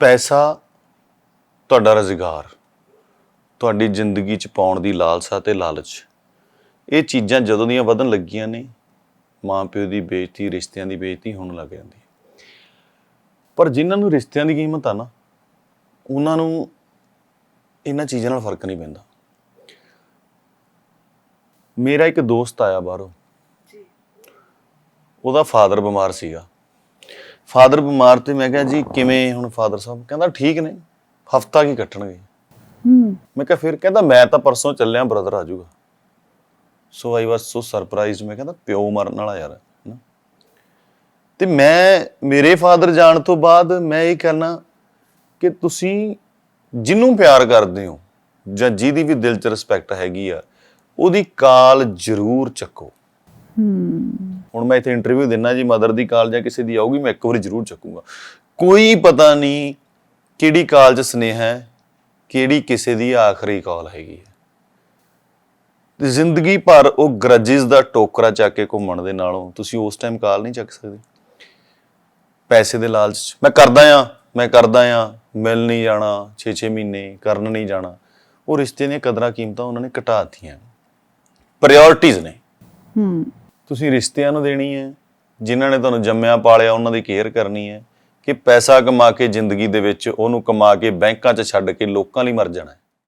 ਪੈਸਾ ਤੁਹਾਡਾ ਰੁਜ਼ਗਾਰ ਤੁਹਾਡੀ ਜ਼ਿੰਦਗੀ 'ਚ ਪਾਉਣ ਦੀ ਲਾਲਸਾ ਤੇ ਲਾਲਚ ਇਹ ਚੀਜ਼ਾਂ ਜਦੋਂ ਦੀਆਂ ਵਧਣ ਲੱਗੀਆਂ ਨੇ ਮਾਂ ਪਿਓ ਦੀ ਬੇਇੱਜ਼ਤੀ ਰਿਸ਼ਤਿਆਂ ਦੀ ਬੇਇੱਜ਼ਤੀ ਹੋਣ ਲੱਗ ਜਾਂਦੀ ਹੈ। ਪਰ ਜਿਨ੍ਹਾਂ ਨੂੰ ਰਿਸ਼ਤਿਆਂ ਦੀ ਕੀਮਤ ਆ ਨਾ ਉਹਨਾਂ ਨੂੰ ਇਹਨਾਂ ਚੀਜ਼ਾਂ ਨਾਲ ਫ਼ਰਕ ਨਹੀਂ ਪੈਂਦਾ। ਮੇਰਾ ਇੱਕ ਦੋਸਤ ਆਇਆ ਬਾਹਰੋਂ। ਉਹਦਾ ਫਾਦਰ ਬਿਮਾਰ ਸੀਗਾ। ਫਾਦਰ ਬਿਮਾਰ ਤੇ ਮੈਂ ਕਿਹਾ ਜੀ ਕਿਵੇਂ ਹੁਣ ਫਾਦਰ ਸਾਹਿਬ? ਕਹਿੰਦਾ ਠੀਕ ਨੇ। ਹਫਤਾ ਕੀ ਕੱਟਣਗੇ। ਹੂੰ। ਮੈਂ ਕਿਹਾ ਫਿਰ ਕਹਿੰਦਾ ਮੈਂ ਤਾਂ ਪਰਸੋਂ ਚੱਲਿਆ ਬ੍ਰਦਰ ਆ ਜਾਊਗਾ। ਸੋ ਆਈ ਵਾਸ ਸੋ ਸਰਪ੍ਰਾਈਜ਼ਡ ਮੈਂ ਕਹਿੰਦਾ ਪਿਓ ਮਰਨ ਵਾਲਾ ਯਾਰ। ਤੇ ਮੈਂ ਮੇਰੇ ਫਾਦਰ ਜਾਣ ਤੋਂ ਬਾਅਦ ਮੈਂ ਇਹ ਕਹਿਣਾ ਕਿ ਤੁਸੀਂ ਜਿਹਨੂੰ ਪਿਆਰ ਕਰਦੇ ਹੋ ਜਾਂ ਜਿਹਦੀ ਵੀ ਦਿਲ 'ਚ ਰਿਸਪੈਕਟ ਹੈਗੀ ਆ ਉਹਦੀ ਕਾਲ ਜ਼ਰੂਰ ਚੱਕੋ। ਹੂੰ। ਹੁਣ ਮੈਂ ਇੱਥੇ ਇੰਟਰਵਿਊ ਦਿੰਨਾ ਜੀ ਮਦਰ ਦੀ ਕਾਲ ਜਾਂ ਕਿਸੇ ਦੀ ਆਊਗੀ, ਮੈਂ ਇੱਕ ਵਾਰੀ ਜ਼ਰੂਰ ਚੱਕੂਗਾ। ਕੋਈ ਪਤਾ ਨਹੀਂ ਕਿਹੜੀ ਕਾਲ 'ਚ ਸੁਨੇਹਾ ਹੈ, ਕਿਹੜੀ ਕਿਸੇ ਦੀ ਆਖਰੀ ਕਾਲ ਹੈਗੀ ਹੈ। ਤੇ ਜ਼ਿੰਦਗੀ ਭਰ ਉਹ ਗਰਜਿਸ ਦਾ ਟੋਕਰਾ ਚੱਕ ਕੇ ਘੁੰਮਣ ਦੇ ਨਾਲੋਂ ਤੁਸੀਂ ਉਸ ਟਾਈਮ ਕਾਲ ਨਹੀਂ ਚੱਕ ਸਕਦੇ। ਪੈਸੇ ਦੇ ਲਾਲਚ ਮੈਂ ਕਰਦਾ ਆ ਮੈਂ ਕਰਦਾ ਆ ਮਿਲ ਨਹੀਂ ਜਾਣਾ 6-6 ਮਹੀਨੇ ਕਰਨ ਨਹੀਂ ਜਾਣਾ। ਉਹ ਰਿਸ਼ਤੇ ਦੀਆਂ ਕਦਰਾਂ ਕੀਮਤਾਂ ਉਹਨਾਂ ਨੇ ਘਟਾਤੀਆਂ ਪ੍ਰਾਇੋਰਟੀਜ਼ ਨੇ। ਹੂੰ। ਤੁਸੀਂ ਰਿਸ਼ਤਿਆਂ ਨੂੰ ਦੇਣੀ ਹੈ, ਜਿਨ੍ਹਾਂ ਨੇ ਤੁਹਾਨੂੰ ਜੰਮਿਆ, ਪਾਲਿਆ, ਉਹਨਾਂ ਦੀ ਕੇਅਰ ਕਰਨੀ ਹੈ, ਕਿ ਪੈਸਾ ਕਮਾ ਕੇ ਜ਼ਿੰਦਗੀ ਦੇ ਵਿੱਚ ਉਹਨੂੰ ਕਮਾ ਕੇ ਬੈਂਕਾਂ 'ਚ ਛੱਡ ਕੇ ਲੋਕਾਂ ਲਈ ਮਰ ਜਾਣਾ ਹੈ।